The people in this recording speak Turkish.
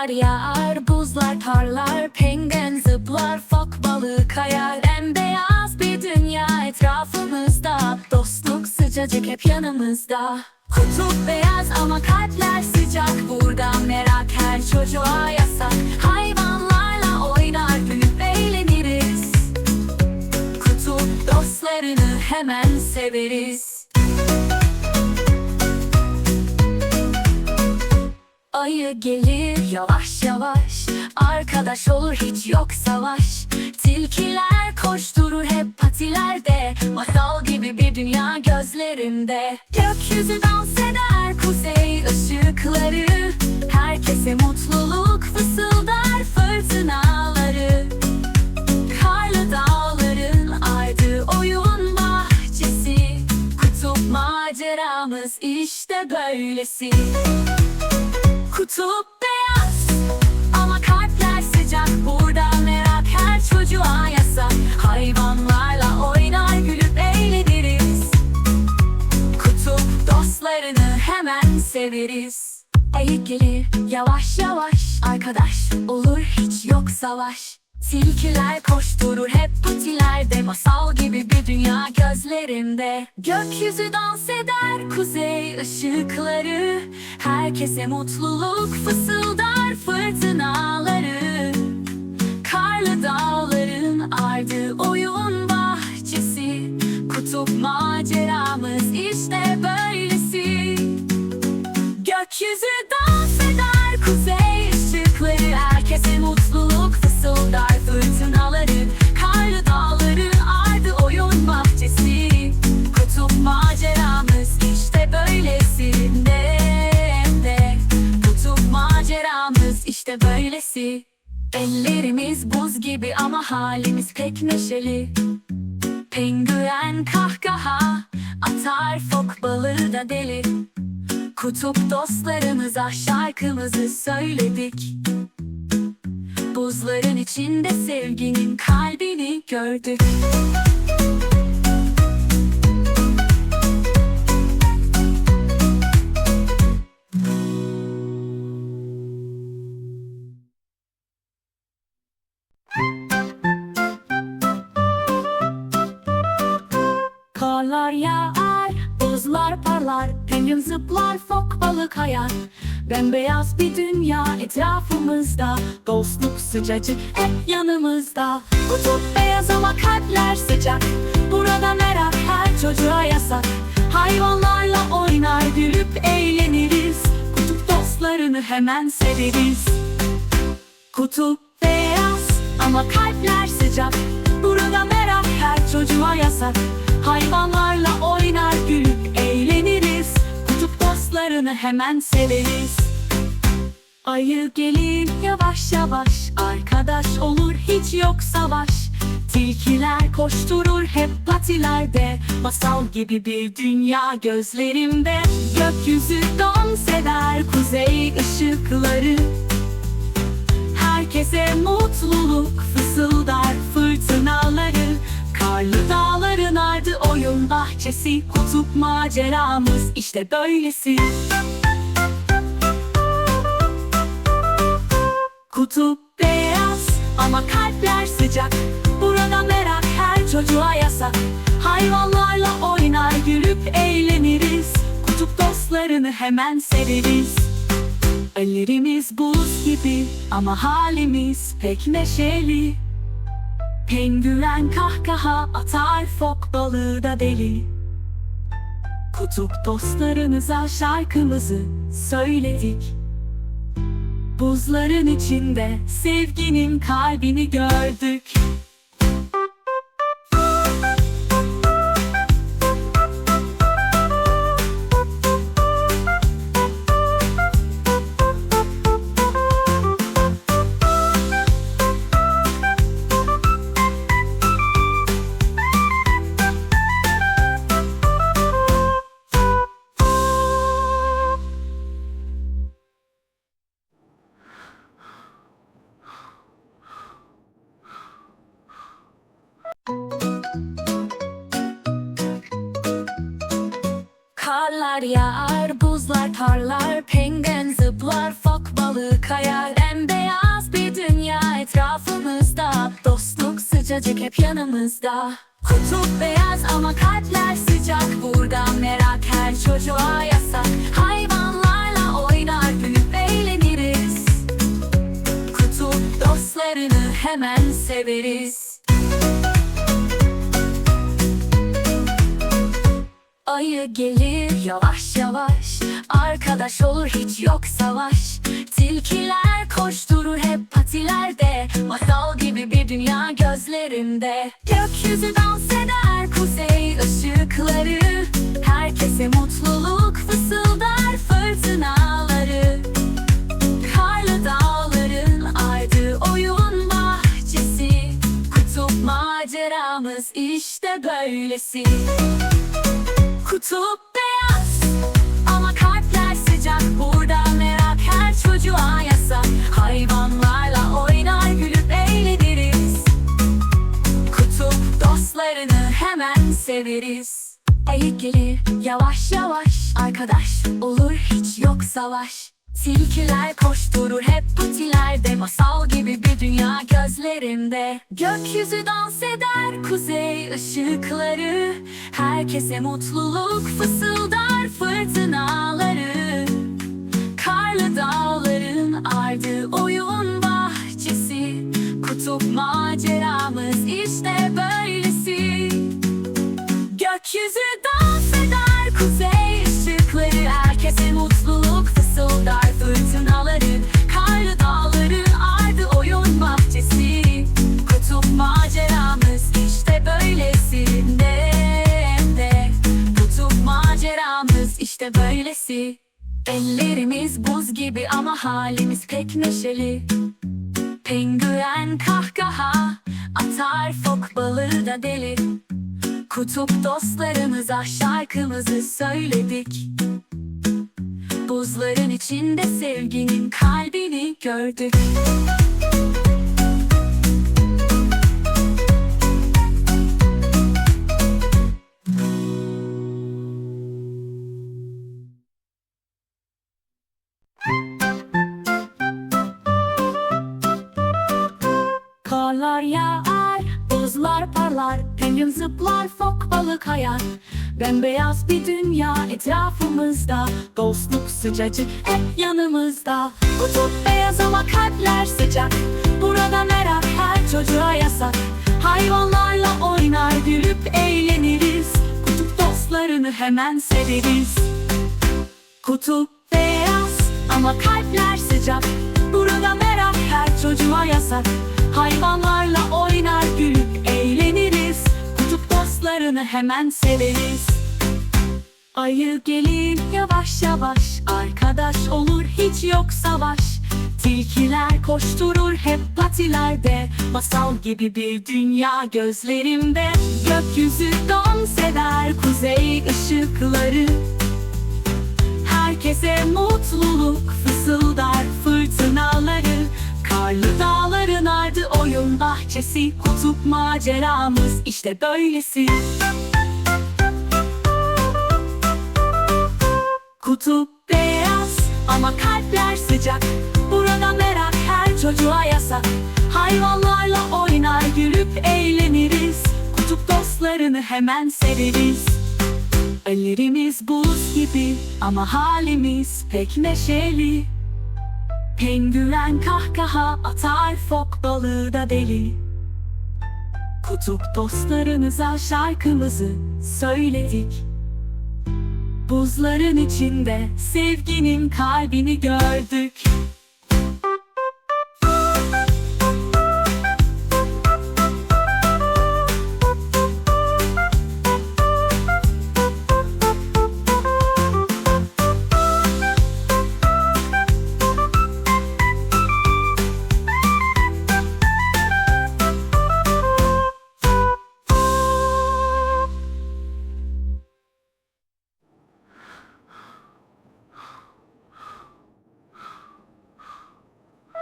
Karlar yağar, buzlar parlar, penguen zıplar, fok balığı kayar. Bembeyaz bir dünya etrafımızda, dostluk sıcacık hep yanımızda. Kutup beyaz ama kalpler sıcak, Ayı gelir. Yavaş yavaş Arkadaş olur hiç yok savaş. Tilkiler koşturur hep patilerde. Masal gibi bir dünya gözlerimde Gökyüzü dans eder kuzey ışıkları. Herkese mutluluk fısıldar fırtınaları. Karlı dağların ardı oyun bahçesi. Kutup maceramız işte böylesi Kutup beyaz ama kalpler sıcak. Burada merak her çocuğa yasak Hayvanlarla oynar gülüp eğleniriz. Kutup dostlarını hemen severiz. Ayı gelir yavaş yavaş. Arkadaş olur hiç yok savaş Tilkiler koşturur hep patilerde Masal gibi bir dünya gözlerimde Gökyüzü dans eder kuzey ışıkları Herkese mutluluk fısıldar fırtınaları. Karlı dağların ardı oyun bahçesi Kutup maceramız işte böylesi. Gökyüzü dans eder kuzey halimiz pek neşeli. Penguen kahkaha atar fok balığı da deli. Kutup dostlarımıza şarkımızı söyledik. Buzların içinde sevginin kalbini gördük penguen zıplar, fok balık hayar. Bembeyaz bir dünya etrafımızda, dostluk sıcacık hep yanımızda. Kutup beyaz ama kalpler sıcak, burada merak her çocuğa yasak. Hayvanlarla oynar, gülüp eğleniriz. Kutup dostlarını hemen severiz. Kutup beyaz ama kalpler sıcak Burada merak her çocuğa yasak Hayvanlarla oynar gülüp eğleniriz Kutup dostlarını hemen severiz. Ayı gelir yavaş yavaş Arkadaş olur hiç yok savaş. Tilkiler koşturur hep patilerde Masal gibi bir dünya gözlerimde. Gökyüzü dans eder kuzey ışıkları. Herkese mutluluk fısıldar fırtınaları. Karlı oyun bahçesi Kutup maceramız işte böylesi. Kutup beyaz ama kalpler sıcak. Burada merak her çocuğa yasak. Hayvanlarla oynar gülüp eğleniriz. Kutup dostlarını hemen severiz. Ellerimiz buz gibi ama halimiz pek neşeli. Penguen kahkaha atar fok balığı da deli Kutup dostlarınıza şarkımızı söyledik. Buzların içinde sevginin kalbini gördük Karlar yağar, buzlar parlar, penguen zıplar, fok balığı kayar. Bembeyaz bir dünya etrafımızda, dostluk sıcacık hep yanımızda. Kutup beyaz ama kalpler sıcak, burada merak her çocuğa yasak. Hayvanlarla oynar, gülüp eğleniriz. Kutup dostlarını hemen severiz. Ayı gelir yavaş yavaş. Arkadaş olur hiç yok savaş. Tilkiler koşturur hep patilerde. Masal gibi bir dünya gözlerinde. Gökyüzü dans eder kuzey ışıkları. Herkese mutluluk fısıldar fırtınaları. Karlı dağların ardı oyun bahçesi. Kutup maceramız işte böylesi Kutup beyaz ama kalpler sıcak. Burada merak her çocuğa yasak Hayvanlarla oynar gülüp eğleniriz. Kutup dostlarını hemen severiz. Ayı gelir yavaş yavaş. Arkadaş olur hiç yok savaş Tilkiler koşturur hep patilerde Masal gibi bir dünya gözlerinde. Gökyüzü dans eder kuzey ışıkları. Herkese mutluluk fısıldar fırtınaları. Karlı dağların ardı oyun bahçesi. Kutup maceramız işte böylesi. Gökyüzü dans eder kuzey ışıkları. Herkese mutluluk halimiz pek neşeli. Penguen kahkaha atar fok balığı da deli. Kutup dostlarımıza şarkımızı söyledik. Buzların içinde sevginin kalbini gördük fok balık hayar. Bembeyaz bir dünya etrafımızda, dostluk sıcacık hep yanımızda. Kutup beyaz ama kalpler sıcak, burada merak her çocuğa yasak. Hayvanlarla oynar, gülüp eğleniriz. Kutup dostlarını hemen severiz. Kutup beyaz ama kalpler sıcak Burada merak her çocuğa yasak Hayvanlarla oynar gülüp eğleniriz Dostlarını hemen severiz. Ayı gelir yavaş yavaş Arkadaş olur hiç yok savaş. Tilkiler koşturur hep patilerde Masal gibi bir dünya gözlerimde. Gökyüzü dans eder kuzey ışıkları. Herkese mutluluk fısıldar fırtınaları. Karlı dağların ardı oyun bahçesi Kutup maceramız işte böylesi. Kutup beyaz ama kalpler sıcak. Burada merak her çocuğa yasak. Hayvanlarla oynar gülüp eğleniriz. Kutup dostlarını hemen severiz. Ellerimiz buz gibi ama halimiz pek neşeli Penguen kahkaha atar fok balığı da deli. Kutup dostlarınıza şarkımızı söyledik. Buzların içinde sevginin kalbini gördük